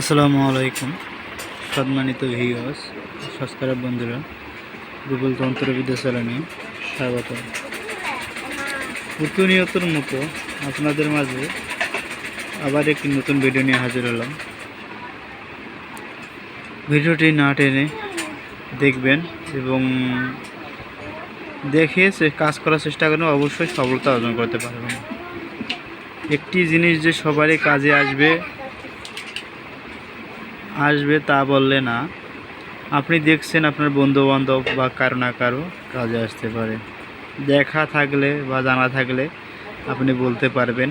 আসসালামু আলাইকুম, সম্মানিত ভিউয়ার্স সাবস্ক্রাইব বন্ধুরা গুগল তন্ত্রবিদ্যা চ্যানেলে স্বাগত। প্রতিনিয়তর মতো আপনাদের মাঝে আবার একটি নতুন ভিডিও নিয়ে হাজির হলাম। ভিডিওটি না টেনে দেখবেন এবং দেখে সে কাজ করার চেষ্টা করবেন, অবশ্যই সফলতা অর্জন করতে পারবেন। একটি জিনিস যে সবারই কাজে আসবে আসবে তা বললে না। আপনি দেখছেন আপনার বন্ধু বান্ধব বা কারও না কারও কাজে আসতে পারে। দেখা থাকলে বা জানা থাকলে আপনি বলতে পারবেন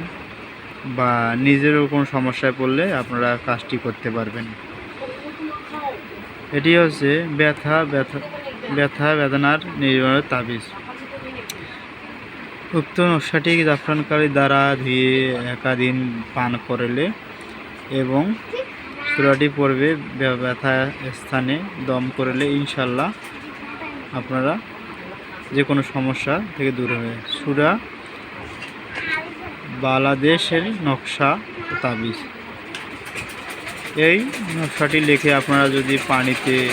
বা নিজেরও কোনো সমস্যায় পড়লে আপনারা কাজটি করতে পারবেন। এটি হচ্ছে ব্যথা ব্যথা ব্যথা, বেদনার নির্মাণের তাবিজ। উক্ত নকশাটি জাফরানকারী দ্বারা ধুয়ে একাদিন পান করলে এবং সুরাটি পড়বে ব্য- ব্যথা স্থানে দম করলে ইনশাল্লাহ আপনারা যে কোনো সমস্যা থেকে দূর হবে সুরা বাংলাদেশের নকশা তাবিজ। এই নকশাটি লিখে আপনারা যদি পানিতে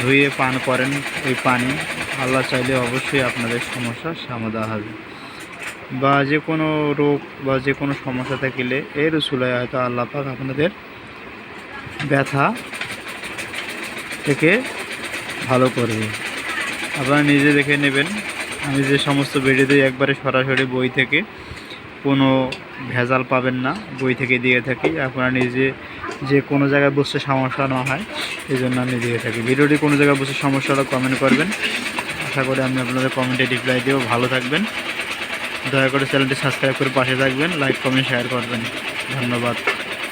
ধুয়ে পান করেন ওই পানি আল্লাহ চাইলে অবশ্যই আপনাদের সমস্যার সমাধান হবে। বা যে কোনো রোগ বা যে কোনো সমস্যা থাকলে এর উসুলায় হয়তো আল্লাহ পাক আপনাদের ব্যথা থেকে ভালো করবে আপনারা নিজে দেখে নেবেন। আমি যে সমস্ত ভিডিও দিই একবারে সরাসরি বই থেকে, কোনো ভেজাল পাবেন না, বই থেকে দিয়ে থাকি। আপনারা নিজে যে কোনো জায়গায় বসে সমস্যা না হয়, এই জন্য আমি দিয়ে থাকি। ভিডিওটি কোনো জায়গায় বসে সমস্যাটা কমেন্ট করবেন। আশা করি আমি আপনাদের কমেন্টে রিপ্লাই দিয়েও ভালো থাকবেন। দয়া করে চ্যানেলটি সাবস্ক্রাইব করে পাশে থাকবেন লাইক কমেন্ট শেয়ার করবেন। ধন্যবাদ।